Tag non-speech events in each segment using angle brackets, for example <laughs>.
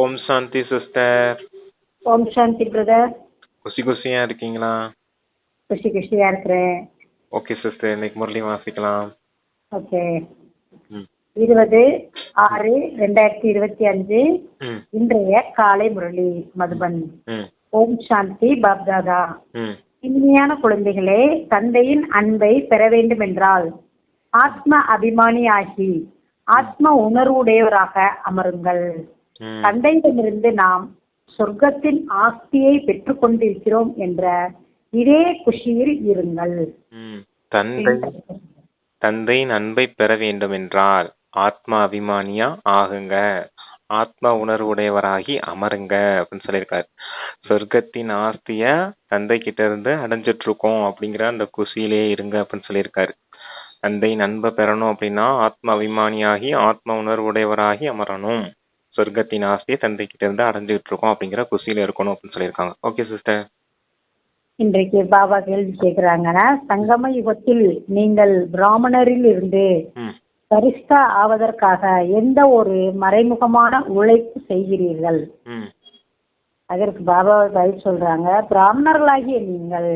ஓம் சாந்தி sister. ஓம் சாந்தி brother. குசி குசியா இருக்கீங்களா? குஷி குஷியா இருக்கிறேன். Okay sister. இன்னைக்கு முரளி வாசிக்கலாம். ஓகே. இருபது ஆறு ரெண்டாயிரத்தி இருபத்தி அஞ்சு. இன்றைய காலை முரளி மதுபன். ஓம் சாந்தி பாப்தாதா இனிமையான குழந்தைகளே தந்தையின் அன்பை பெற வேண்டும் என்றால் ஆத்ம அபிமானியாகி ஆத்ம உணர்வுடையவராக அமருங்கள். தந்தையிடமிருந்து நாம் சொர்க்கத்தின் ஆஸ்தியை பெற்றுக்கொண்டிருக்கிறோம் என்ற இதே குஷியில் இருங்கள். தந்தை தந்தையின் அன்பை பெற வேண்டும் என்றால் ஆத்மா அபிமானியா ஆகுங்க. ஆத்ம உணர்வுடையவராகி அமருங்க அப்படின்னு சொல்லியிருக்காரு. சொர்க்கத்தின் ஆஸ்திய தந்தை கிட்ட இருந்து அடைஞ்சிட்டு இருக்கோம் அப்படிங்கிற அந்த குசியிலே இருங்க அப்படின்னு சொல்லியிருக்காரு. தந்தையின் அன்பை பெறணும் அப்படின்னா ஆத்ம அபிமானியாகி ஆத்ம உணர்வுடையவராகி அமரணும். சொர்க்கத்தின் ஆஸ்தியை தந்தை கிட்ட இருந்து அடைஞ்சிட்டு இருக்கோம் அப்படிங்கிற குசியில இருக்கணும் அப்படின்னு சொல்லியிருக்காங்க. ஓகே சிஸ்டர் இன்றைக்கு பாபா கேள்வி கேட்கிறாங்கன்னா சங்கம யுகத்தில் நீங்கள் பிராமணரில் இருந்து பரிஷ்டா ஆவதற்காக எந்த ஒரு மறைமுகமான உழைப்பு செய்கிறீர்கள்? அதற்கு பாபா பதில் சொல்றாங்க. பிராமணர்களாகிய நீங்கள்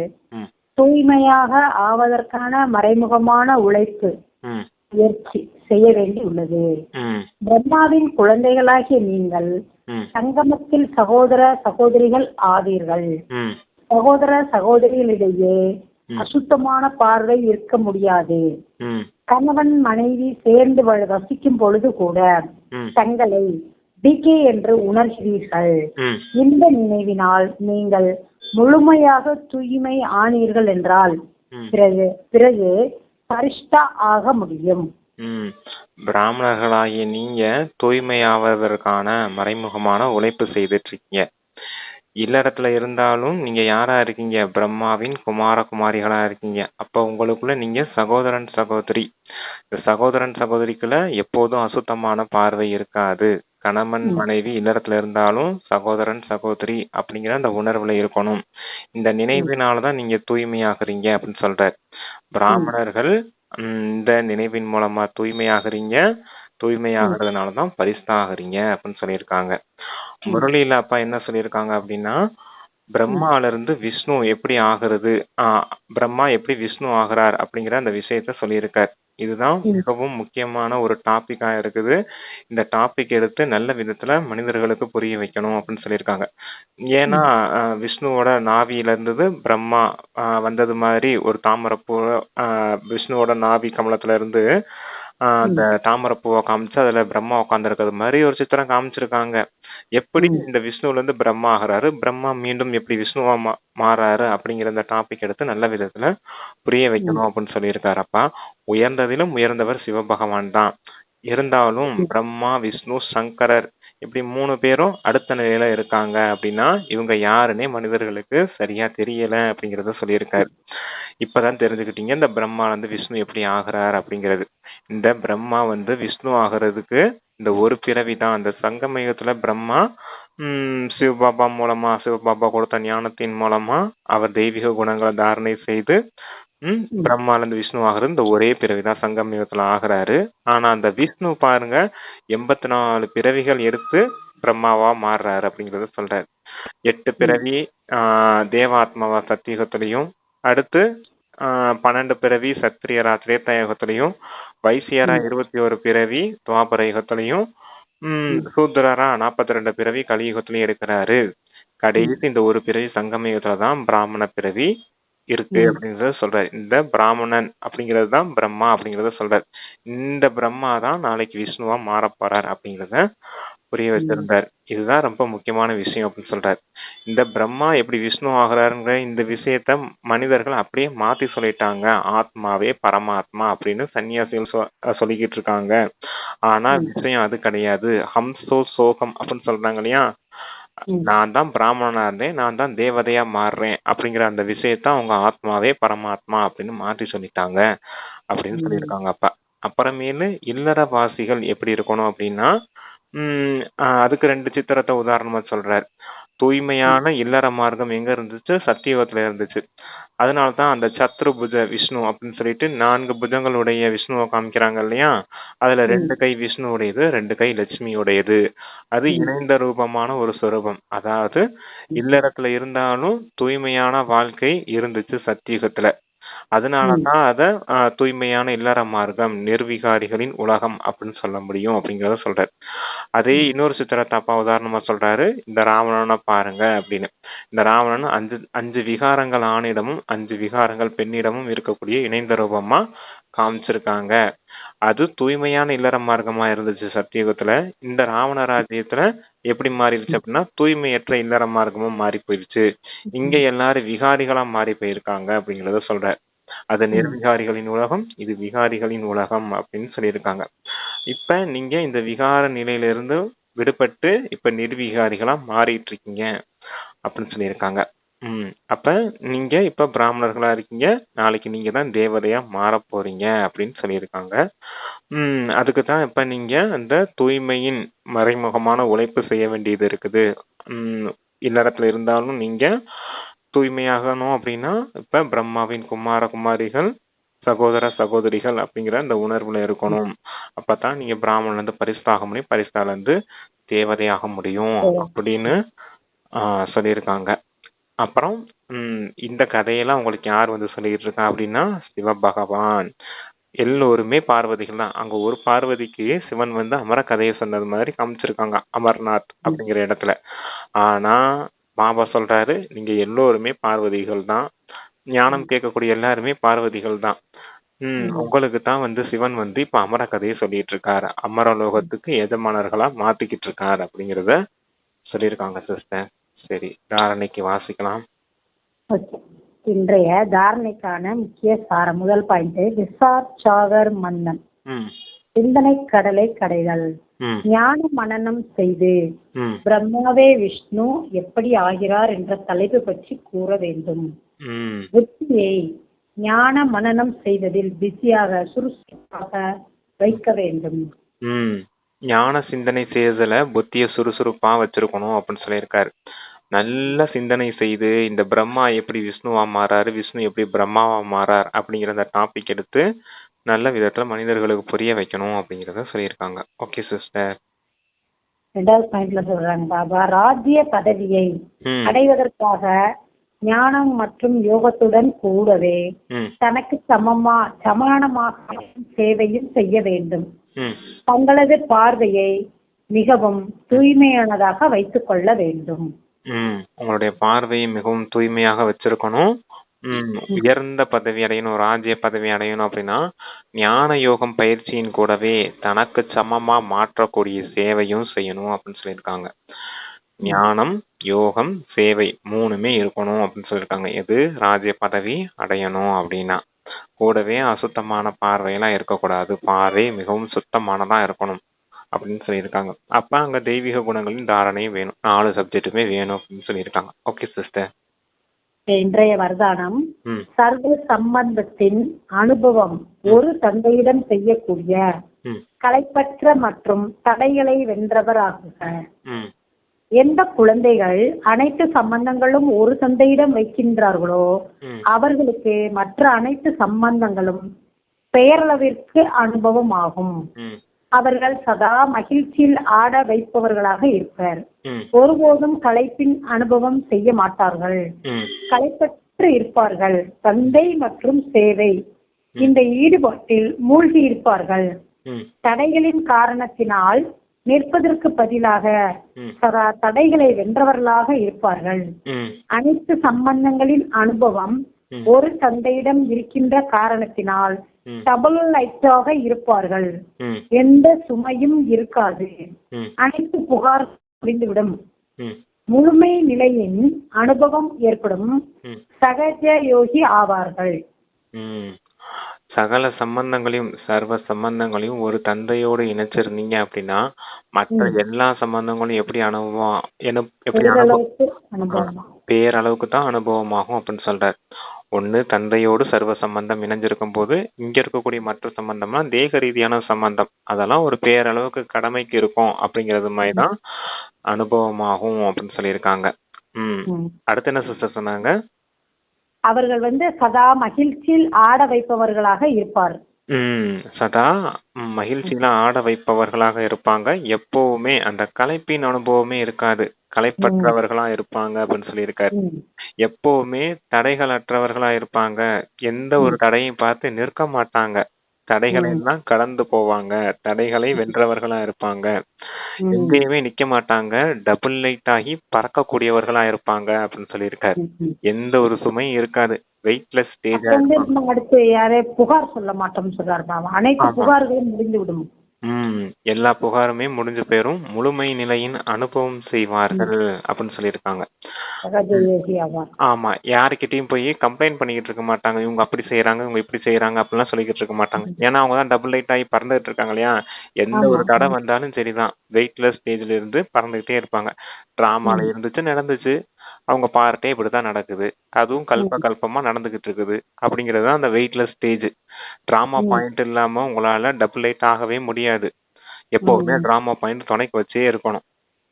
தூய்மையாக ஆவதற்கான மறைமுகமான உழைப்பு முயற்சி செய்ய வேண்டி உள்ளது பிரம்மாவின் குழந்தைகளாகிய நீங்கள் சங்கமத்தில் சகோதர சகோதரிகள் ஆவீர்கள். சகோதர சகோதரிகளிடையே. அசுத்தமான பார்வை இருக்க முடியாது. கணவன் மனைவி சேர்ந்து வசிக்கும் பொழுது கூட தங்களை டிகே என்று உணர்கிறீர்கள். இந்த நினைவினால் நீங்கள் முழுமையாக தூய்மை ஆனீர்கள் என்றால் பிறகு பிறகு பரிஷ்டா ஆக முடியும். ம். பிராமணர்களாகிய நீங்க தூய்மையாவதற்கான மறைமுகமான உழைப்பு செய்துட்டு இருக்கீங்க இல்லறத்துல இருந்தாலும் நீங்க யாரா இருக்கீங்க? பிரம்மாவின் குமார குமாரிகளா இருக்கீங்க. அப்ப உங்களுக்குள்ள நீங்க சகோதரன் சகோதரி. இந்த சகோதரன் சகோதரிக்குள்ள எப்போதும் அசுத்தமான பார்வை இருக்காது. கணவன் மனைவி இல்லறத்துல இருந்தாலும் சகோதரன் சகோதரி அப்படிங்கிற அந்த உணர்வுல இருக்கணும். இந்த நினைவினாலதான் நீங்க தூய்மையாகுறீங்க அப்படின்னு சொல்றார். பிராமணர்கள் ம், இந்த நினைவின் மூலமா தூய்மையாகுறீங்க. தூய்மையாகிறதுனாலதான் பரிசாகிறீங்க அப்படின்னு சொல்லியிருக்காங்க. முரளியில அப்பா என்ன சொல்லியிருக்காங்க அப்படின்னா பிரம்மால இருந்து விஷ்ணு எப்படி ஆகிறது ஆஹ் பிரம்மா எப்படி விஷ்ணு ஆகிறார் அப்படிங்கிற அந்த விஷயத்த சொல்லியிருக்கார். இதுதான் மிகவும் முக்கியமான ஒரு டாபிக்கா இருக்குது. இந்த டாபிக் எடுத்து நல்ல விதத்துல மனிதர்களுக்கு புரிய வைக்கணும் அப்படின்னு சொல்லியிருக்காங்க. ஏன்னா விஷ்ணுவோட நாவியில இருந்தது பிரம்மா வந்தது மாதிரி ஒரு தாமரைப்பூ விஷ்ணுவோட நாவி கமலத்துல இருந்து ஆஹ் அந்த தாமரைப்பூவை காமிச்சு அதுல பிரம்மா உட்கார்ந்திருக்கிறது மாதிரி ஒரு சித்திரம் காமிச்சிருக்காங்க. எப்படி இந்த விஷ்ணுல இருந்து பிரம்மா ஆகிறாரு? பிரம்மா மீண்டும் எப்படி விஷ்ணுவா மா- மாறாரு? அப்படிங்கிற இந்த டாபிக் எடுத்து நல்ல விதத்துல புரிய வைக்கணும் அப்படின்னு சொல்லியிருக்காரப்பா உயர்ந்ததிலும் உயர்ந்தவர் சிவபகவான் தான். இருந்தாலும் பிரம்மா விஷ்ணு சங்கரர் இப்படி மூணு பேரும் அடுத்த நிலையில இருக்காங்க அப்படின்னா இவங்க யாருன்னே மனிதர்களுக்கு சரியா தெரியல அப்படிங்கறத சொல்லியிருக்காரு. இப்பதான் தெரிஞ்சுக்கிட்டீங்க இந்த பிரம்மா வந்து விஷ்ணு எப்படி ஆகிறார் அப்படிங்கிறது. இந்த பிரம்மா வந்து விஷ்ணு ஆகிறதுக்கு இந்த ஒரு பிறவி தான். அந்த சங்கமயுகத்துல பிரம்மா உம் சிவபாபா மூலமா சிவபாபா கொடுத்த ஞானத்தின் மூலமா அவர் தெய்வீக குணங்களை தாரணை செய்து ம். பிரம்மால இருந்து விஷ்ணு ஆகிறது இந்த ஒரே பிறவிதான் சங்கம் யுகத்துல ஆகுறாரு. ஆனா அந்த விஷ்ணு பாருங்க எண்பத்தி நாலு பிறவிகள் எடுத்து பிரம்மாவா மாறுறாரு அப்படிங்கறத சொல்றாரு. எட்டு பிறவி ஆஹ் தேவாத்மாவா சத்தியுகத்திலையும் அடுத்து ஆஹ் பன்னெண்டு பிறவி சத்திரியரா திரேத்தாயுகத்திலையும் வைசியரா இருபத்தி ஒரு பிறவி துவாபர யுகத்திலையும் உம் சூத்திரரா நாற்பத்தி ரெண்டு பிறவி கலியுகத்திலையும் இருக்கிறாரு கடைசி இந்த ஒரு பிறவி சங்கம யுகத்துல தான் பிராமண பிறவி இருக்கு அப்படிங்கறத சொல்றாரு. இந்த பிராமணன் அப்படிங்கிறது தான் பிரம்மா அப்படிங்கறத சொல்றாரு. இந்த பிரம்மா தான் நாளைக்கு விஷ்ணுவா மாறப் போறார் அப்படிங்கறத புரிய வச்சிருந்தார். இதுதான் ரொம்ப முக்கியமான விஷயம் அப்படின்னு சொல்றாரு. இந்த பிரம்மா எப்படி விஷ்ணு ஆகிறாருங்கிற இந்த விஷயத்த மனிதர்கள் அப்படியே மாத்தி சொல்லிட்டாங்க. ஆத்மாவே பரமாத்மா அப்படின்னு சன்னியாசிகள் சொல்லிக்கிட்டு இருக்காங்க. ஆனா விஷயம் அது கிடையாது. ஹம்சோ சோகம் அப்படின்னு சொல்றாங்க இல்லையா? நான் தான் பிராமணனா இருந்தேன் நான் தான் தேவதையா மாறுறேன் அப்படிங்கிற அந்த விஷயத்த அவங்க ஆத்மாவே பரமாத்மா அப்படின்னு மாற்றி சொல்லிட்டாங்க அப்படின்னு சொல்லியிருக்காங்க அப்பா. அப்புறமேலு இல்லறவாசிகள் எப்படி இருக்கணும் அப்படின்னா உம் அதுக்கு ரெண்டு சித்திரத்தை உதாரணமா சொல்றார். தூய்மையான இல்லற மார்க்கம் எங்க இருந்துச்சு? சத்தியுகத்துல இருந்துச்சு. அதனால தான் அந்த சத்ருபுஜ விஷ்ணு அப்படின்னு சொல்லிட்டு நான்கு புஜங்களுடைய விஷ்ணுவை காமிக்கிறாங்க இல்லையா? அதுல ரெண்டு கை விஷ்ணுவுடையது ரெண்டு கை லட்சுமியுடையது. அது இணைந்த ரூபமான ஒரு சொரூபம். அதாவது இல்லறத்துல இருந்தாலும் தூய்மையான வாழ்க்கை இருந்துச்சு சத்தியுகத்துல. அதனாலதான் அத ஆஹ், தூய்மையான இல்லற மார்க்கம் நிர்விகாரிகளின் உலகம் அப்படின்னு சொல்ல முடியும் அப்படிங்கறத சொல்றாரு. அதே இன்னொரு சித்திரத்தை அப்பா உதாரணமா சொல்றாரு. இந்த ராவணனை பாருங்க அப்படின்னு. இந்த ராவணன் அஞ்சு அஞ்சு விகாரங்கள் ஆணிடமும் அஞ்சு விகாரங்கள் பெண்ணிடமும் இருக்கக்கூடிய இணைந்த ரூபமா காமிச்சிருக்காங்க. அது தூய்மையான இல்லற மார்க்கமா இருந்துச்சு சத்தியுகத்துல. இந்த ராவண ராஜ்யத்துல எப்படி மாறிடுச்சு அப்படின்னா தூய்மையற்ற இல்லற மார்க்கமும் மாறி போயிருச்சு இங்க எல்லாரும் விகாரிகளா மாறி போயிருக்காங்க அப்படிங்கறத சொல்ற அது நிர்விகாரிகளின் உலகம் இது விகாரிகளின் உலகம் அப்படின்னு சொல்லியிருக்காங்க. இப்ப நீங்க இந்த விகார நிலையில இருந்து விடுபட்டு இப்ப நிர்விகாரிகளா மாறிட்டு இருக்கீங்க அப்படின்னு சொல்லியிருக்காங்க. ம். அப்ப நீங்க இப்ப பிராமணர்களா இருக்கீங்க. நாளைக்கு நீங்க தான் தேவதையா மாற போறீங்க அப்படின்னு சொல்லியிருக்காங்க. ம். அதுக்கு தான் இப்ப நீங்க அந்த தூய்மையின் மறைமுகமான உழைப்பு செய்ய வேண்டியது இருக்குது. ம். இல்லறத்துல இருந்தாலும் நீங்க தூய்மையாகணும் அப்படின்னா இப்ப பிரம்மாவின் குமார குமாரிகள் சகோதர சகோதரிகள் அப்படிங்கிற அந்த உணர்வுல இருக்கணும். அப்பதான் நீங்க பிராமணன்ல இருந்து பரிசாக முடியும் பரிசால இருந்து தேவதையாக முடியும் அப்படின்னு ஆஹ் சொல்லியிருக்காங்க. அப்புறம் இந்த கதையெல்லாம் உங்களுக்கு யார் வந்து சொல்லிட்டு இருக்கா அப்படின்னா சிவபகவான். எல்லோருமே பார்வதிகள் தான். அங்க ஒரு பார்வதிக்கு சிவன் வந்து அமர கதையை சொன்னது மாதிரி காமிச்சிருக்காங்க அமர்நாத் அப்படிங்கிற இடத்துல. ஆனா பாபா சொல்றாரு நீங்க எல்லோருமே பார்வதிகள் தான் ஞானம் கேட்கக்கூடிய எல்லாருமே பார்வதிகள் தான் ம். உங்களுக்கு தான் வந்து சிவன் வந்து இப்ப அமர கதையை சொல்லிட்டு இருக்காரு அமரலோகத்துக்கு எஜமானர்களா மாத்திக்கிட்டு இருக்காரு அப்படிங்கறத சொல்லியிருக்காங்க சிஸ்டர் சரி தாரணைக்கு வாசிக்கலாம். இன்றைய தாரணைக்கான முக்கிய சாரம் முதல் பாயிண்ட் விசார் சாகர் மன்னன். ம். சிந்தனை கடலை கடைதல் ஞான மனனம் செய்து பிரம்மாவே விஷ்ணு எப்படி ஆகிறார் என்ற தலைப்பு பற்றி கூற வேண்டும். புத்தியை ஞான மனனம் செய்வதில் பிஸியாக சுறுசுறுப்பாக வைக்க வேண்டும். ஞான சிந்தனை செய்தல புத்திய சுறுசுறுப்பா வச்சிருக்கணும் அப்படின்னு சொல்லியிருக்காரு. நல்ல சிந்தனை செய்து இந்த பிரம்மா எப்படி விஷ்ணுவா மாறாரு விஷ்ணு எப்படி பிரம்மாவா மாறார் அப்படிங்கிற அந்த டாபிக் எடுத்து நல்ல விதத்துல மனிதர்களுக்கு புரிய வைக்கணும் அப்படிங்கறத சொல்லியிருக்காங்க. ஓகே சிஸ்டர் ரெண்டாவது பாயிண்ட்ல சொல்றாங்க பாபா ராஜ்ய பதவியை அடைவதற்காக ஞானம் மற்றும் யோகத்துடன் கூடவே தனக்கு சமமா சமானமாக சேவையும் செய்ய வேண்டும். தங்களது பார்வையை மிகவும் தூய்மையானதாக வைத்துக் கொள்ள வேண்டும். உங்களுடைய பார்வையை மிகவும் தூய்மையாக வச்சிருக்கணும். ம் உயர்ந்த பதவி அடையணும் ராஜ்ய பதவி அடையணும் அப்படின்னா ஞான யோகம் பயிற்சியின் கூடவே தனக்கு சமமா மாற்றக்கூடிய சேவையும் செய்யணும் அப்படின்னு சொல்லியிருக்காங்க. ஞானம் யோகம் சேவை மூணுமே இருக்கணும் அப்படின்னு சொல்லியிருக்காங்க. எது? ராஜ்ய பதவி அடையணும் அப்படின்னா. கூடவே அசுத்தமான பார்வையெல்லாம் இருக்கக்கூடாது. பார்வை மிகவும் சுத்தமானதா இருக்கணும் அப்படின்னு சொல்லியிருக்காங்க. அப்ப அங்க தெய்வீக குணங்களின் தாரணையும் வேணும். நாலு சப்ஜெக்ட்டுமே வேணும் அப்படின்னு சொல்லியிருக்காங்க. ஓகே சிஸ்டர் இன்றைய வர்தானம் சர்வ சம்பந்தத்தின் அனுபவம் ஒரு தந்தையிடம் செய்யக்கூடிய கலைப்பற்ற மற்றும் தடைகளை வென்றவராகுக ம். எந்த குழந்தைகள் அனைத்து சம்பந்தங்களும் ஒரு தந்தையிடம் வைக்கின்றார்களோ அவர்களுக்கு மற்ற அனைத்து சம்பந்தங்களும் பெயரளவிற்கு அனுபவம் ஆகும் அவர்கள் சதா மகிழ்ச்சியில் ஆட வைப்பவர்களாக இருப்பர். ஒருபோதும் களைப்பின் அனுபவம் செய்ய மாட்டார்கள். களைப்பற்று இருப்பார்கள். தந்தை மற்றும் சேவை. இந்த ஈடுபாட்டில் மூழ்கி இருப்பார்கள். தடைகளின் காரணத்தினால் நிற்பதற்கு பதிலாக சதா தடைகளை வென்றவர்களாக இருப்பார்கள். அனைத்து சம்பந்தங்களின் அனுபவம். ஒரு தந்தையிடம் இருக்கின்ற காரணத்தினால். டபுள் லைட்டாக இருப்பார்கள். எந்த சுமையும் இருக்காது. அனைத்து புகார் முடிந்துவிடும். முழுமை நிலையின் அனுபவம் ஏற்படும். சகஜ யோகி ஆவார்கள். சகல சம்பந்தங்களையும் சர்வ சம்பந்தங்களையும் ஒரு தந்தையோடு இணைச்சிருந்தீங்க அப்படின்னா மற்ற எல்லா சம்பந்தங்களும் எப்படி அனுபவம் எப்படி அனுபவம்? பேரளவுக்கு தான் அனுபவமாகும் அப்படின்னு சொல்றாரு. ஒண்ணு தந்தையோடு சர்வ சம்பந்தம் இணைஞ்சிருக்கும் போது இங்க இருக்கக்கூடிய மற்ற சம்பந்தம்லாம் தேக ரீதியான சம்பந்தம். அதெல்லாம் ஒரு பேரளவுக்கு கடமைக்கு இருக்கும் அப்படிங்கிறது மாதிரி தான் அனுபவமாகும் அப்படின்னு சொல்லியிருக்காங்க. ம். அடுத்து என்ன சிஸ்டர் சொன்னாங்க? அவர்கள் வந்து சதா மகிழ்ச்சியில் ஆட வைப்பவர்களாக இருப்பார். ம் சதா ம், மகிழ்ச்சியில ஆட வைப்பவர்களாக இருப்பாங்க. எப்பவுமே அந்த கலைப்பின் அனுபவமே இருக்காது. கலைப்பற்றவர்களா இருப்பாங்க அப்படின்னு சொல்லியிருக்காரு. ம். எப்பவுமே தடைகள் அற்றவர்களா இருப்பாங்க. எந்த ஒரு தடையும் பார்த்து நிற்க மாட்டாங்க. தடைகளை. எல்லாம் கடந்து போவாங்க. தடைகளை வென்றவர்களா இருப்பாங்க. எங்கேயுமே நிக்க மாட்டாங்க. டபுள் லைட் ஆகி பறக்கக்கூடியவர்களா இருப்பாங்க அப்படின்னு சொல்லியிருக்காரு. எந்த ஒரு சுமையும் இருக்காது. வெயிட்லெஸ் ஸ்டேஜா அடுத்து யாரே புகார் சொல்ல மாட்டோம்னு சொல்றாரு அனைத்து. புகார்களும் முடிந்து விடும் ம் எல்லா புகாருமே முடிஞ்சு போயிரும். முழுமை நிலையின் அனுபவம் செய்வார்கள் அப்படின்னு சொல்லியிருக்காங்க. ஆமா யாருக்கிட்டயும் போய் கம்ப்ளைண்ட் பண்ணிக்கிட்டு இருக்க மாட்டாங்க. இவங்க அப்படி செய்யறாங்க இவங்க இப்படி செய்யறாங்க அப்படிலாம் சொல்லிக்கிட்டு இருக்க மாட்டாங்க. ஏன்னா அவங்க தான் டபுள் லைட் ஆகி பறந்துட்டு இருக்காங்க இல்லையா? எந்த ஆமா. ஒரு தடை வந்தாலும் சரிதான். வெயிட்லெஸ் ஸ்டேஜ்ல இருந்து பறந்துகிட்டே இருப்பாங்க. டிராமால இருந்துச்சு நடந்துச்சு. அவங்க பார்ட்டே இப்படிதான் நடக்குது. அதுவும் கல்ப கல்பமா நடந்துகிட்டு இருக்குது. அப்படிங்கிறது தான் அந்த வெயிட்லெஸ் ஸ்டேஜ் டிராமா பாயிண்ட் இல்லாம உங்களால டபுள் லைட் ஆகவே முடியாது. எப்பவுமே டிராமா பாயிண்ட் துணைக்கு வச்சே இருக்கணும்.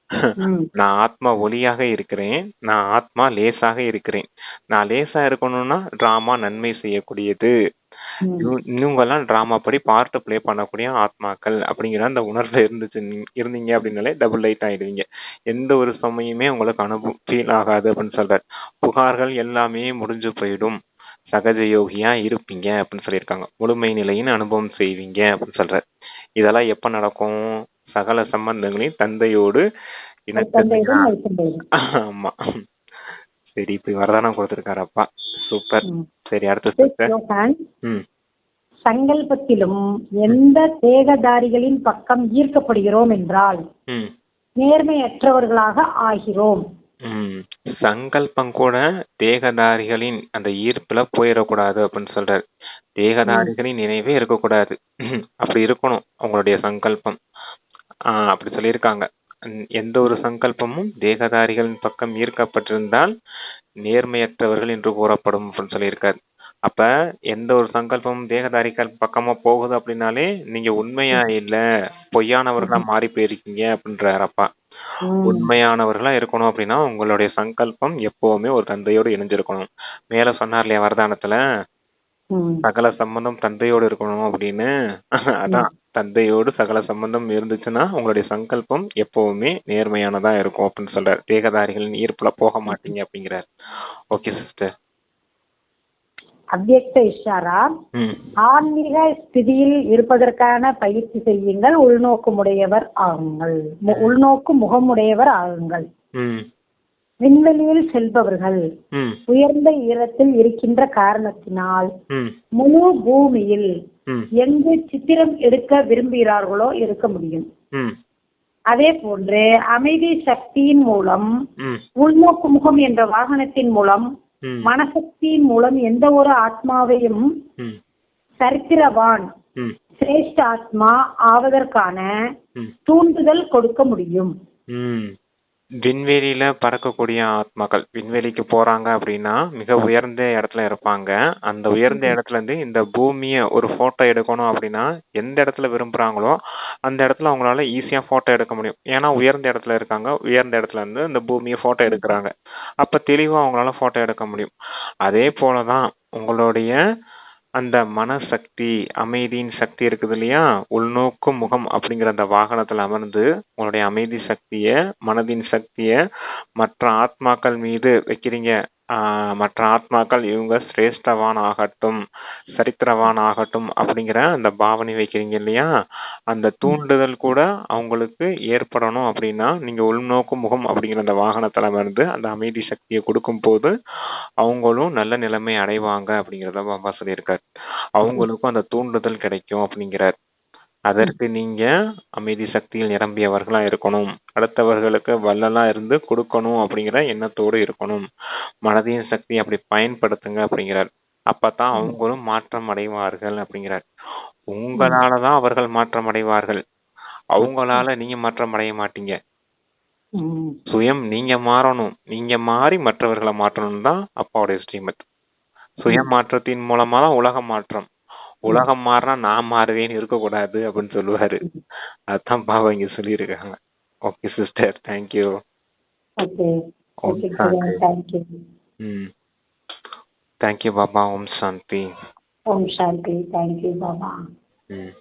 <laughs> நான் ஆத்மா ஒளியாக இருக்கிறேன். நான் ஆத்மா லேசாக இருக்கிறேன். நான் லேசா இருக்கணும்னா டிராமா நன்மை செய்யக்கூடியது. இவங்கெல்லாம் டிராமா படி பார்ட் ப்ளே பண்ணக்கூடிய ஆத்மாக்கள் அப்படிங்கிற அந்த உணர்வு இருந்துச்சு. இருந்தீங்க அப்படின்னாலே டபுள் லைட் ஆயிடுவீங்க. எந்த ஒரு சமயமே உங்களுக்கு அனுபவம் ஃபீல் ஆகாது அப்படின்னு சொல்றாரு. புகார்கள் எல்லாமே முடிஞ்சு போயிடும். சகஜ யோகியா இருப்பீங்க அப்படின்னு சொல்லியிருக்காங்க. முழுமை நிலையின் அனுபவம் செய்வீங்க அப்படின்னு சொல்றாரு. இதெல்லாம் எப்ப நடக்கும்? சகல சம்பந்தங்களையும் தந்தையோடு ஆமா. சரி இப்படி வரதானம் கொடுத்திருக்காரு அப்பா சூப்பர். சரி அடுத்த சங்கல்பத்திலும் எந்த தேகதாரிகளின் பக்கம் ஈர்க்கப்படுகிறோம் என்றால் நேர்மையற்றவர்களாக ஆகிறோம். ம் சங்கல்பம் கூட தேகதாரிகளின் அந்த ஈர்ப்புல போயிடக்கூடாது அப்படின்னு சொல்றாரு. தேகதாரிகளின் நினைவே இருக்கக்கூடாது. அப்படி இருக்கணும் உங்களுடைய சங்கல்பம். அப்படி சொல்லியிருக்காங்க. ம், எந்த ஒரு சங்கல்பமும் தேகதாரிகளின் பக்கம் ஈர்க்கப்பட்டிருந்தால் நேர்மையற்றவர்கள் என்று கூறப்படும் அப்படின்னு சொல்லியிருக்காரு. அப்ப எந்த ஒரு சங்கல்பமும் தேகதாரிகள் பக்கமா போகுது அப்படின்னாலே நீங்க உண்மையா இல்ல பொய்யானவர்களா மாறி போயிருக்கீங்க அப்படின்றாரு அப்பா. உண்மையானவர்களா இருக்கணும் அப்படின்னா உங்களுடைய சங்கல்பம் எப்பவுமே ஒரு தந்தையோடு இணைஞ்சிருக்கணும். மேல சொன்னார் இல்லையா வரதானத்துல. சகல சம்பந்தம் தந்தையோடு இருக்கணும் அப்படின்னு. அதான். தந்தையோடு சகல சம்பந்தம் இருந்துச்சுன்னா உங்களுடைய சங்கல்பம் எப்பவுமே நேர்மையானதா இருக்கும் அப்படின்னு சொல்றாரு. தேகதாரிகளின் ஈர்ப்புல போக மாட்டீங்க அப்படிங்கிறார். ஓகே சிஸ்டர் அவ்யக்த இஷாரா ஆன்மீக ஸ்திதியில் இருப்பதற்கான பயிற்சி செய்யுங்கள். உள்நோக்குமுடையவர் ஆகுங்கள். உள்நோக்கு முகமுடையவர் ஆகுங்கள். விண்வெளியில் செல்பவர்கள் உயர்ந்த ஈரத்தில் இருக்கின்ற காரணத்தினால் முழு பூமியில் எங்கு சித்திரம் எடுக்க விரும்புகிறார்களோ எடுக்க முடியும். அதே போன்று அமைதி சக்தியின் மூலம் உள்நோக்கு முகம் என்ற வாகனத்தின் மூலம் மனசக்தியின் மூலம் எந்த ஒரு ஆத்மாவையும் சரித்திரவான் சிரேஷ்ட ஆத்மா ஆவதற்கான தூண்டுதல் கொடுக்க முடியும். விண்வெளியில பறக்கக்கூடிய ஆத்மாக்கள். விண்வெளிக்கு போறாங்க அப்படின்னா மிக உயர்ந்த இடத்துல இருப்பாங்க. அந்த உயர்ந்த இடத்துல இருந்து இந்த பூமிய ஒரு போட்டோ எடுக்கணும் அப்படின்னா எந்த இடத்துல விரும்புறாங்களோ அந்த இடத்துல அவங்களால ஈஸியா போட்டோ எடுக்க முடியும். ஏன்னா உயர்ந்த இடத்துல இருக்காங்க. உயர்ந்த இடத்துல இருந்து இந்த பூமியை போட்டோ எடுக்கிறாங்க. அப்ப தெளிவா அவங்களால போட்டோ எடுக்க முடியும். அதே போலதான் உங்களுடைய அந்த மனசக்தி அமைதியின் சக்தி இருக்குது இல்லையா? உள்நோக்கு முகம் அப்படிங்கிற அந்த வாகனத்துல அமர்ந்து உங்களுடைய அமைதி சக்திய மனதின் சக்திய மற்ற ஆத்மாக்கள் மீது வைக்கிறீங்க மற்ற ஆத்மாக்கள் இவங்க சிரேஷ்டவான் ஆகட்டும் சரித்திரவான் ஆகட்டும் அப்படிங்கிற அந்த பாவனை வைக்கிறீங்க இல்லையா? அந்த தூண்டுதல் கூட அவங்களுக்கு ஏற்படணும் அப்படின்னா நீங்கள் உள்நோக்கு முகம் அப்படிங்கிற அந்த வாகனத்தில் வந்து அந்த அமைதி சக்தியை கொடுக்கும் போது அவங்களும் நல்ல நிலைமை அடைவாங்க அப்படிங்கிறத பாபா சொல்லியிருக்கார். அவங்களுக்கும் அந்த தூண்டுதல் கிடைக்கும் அப்படிங்கிறார். அதற்கு நீங்க அமைதி சக்தியில் நிரம்பியவர்களா இருக்கணும். அடுத்தவர்களுக்கு வல்லலா இருந்து கொடுக்கணும் அப்படிங்கிற எண்ணத்தோடு இருக்கணும். மனதின் சக்தி அப்படி பயன்படுத்துங்க அப்படிங்கிறார். அப்பதான் அவங்களும் மாற்றம் அடைவார்கள் அப்படிங்கிறார். உங்களாலதான் அவர்கள் மாற்றம் அடைவார்கள். அவங்களால நீங்க மாற்றம் அடைய மாட்டீங்க. சுயம் நீங்க மாறணும். நீங்க மாறி மற்றவர்களை மாற்றணும் தான் அப்பாவுடைய ஸ்ரீமத். சுய மாற்றத்தின் மூலமா தான் உலக மாற்றம். உலகம் மாறினா நான் மாறுவேன்னு இருக்கக்கூடாது அப்படின்னு சொல்லுவாரு. அதான் பாபா இங்க சொல்லியிருக்காங்க. ஓகே சிஸ்டர் தேங்க்யூ ம் தேங்க்யூ பாபா ஓம் சாந்தி ஓம் சாந்தி தேங்க்யூ பாபா ம்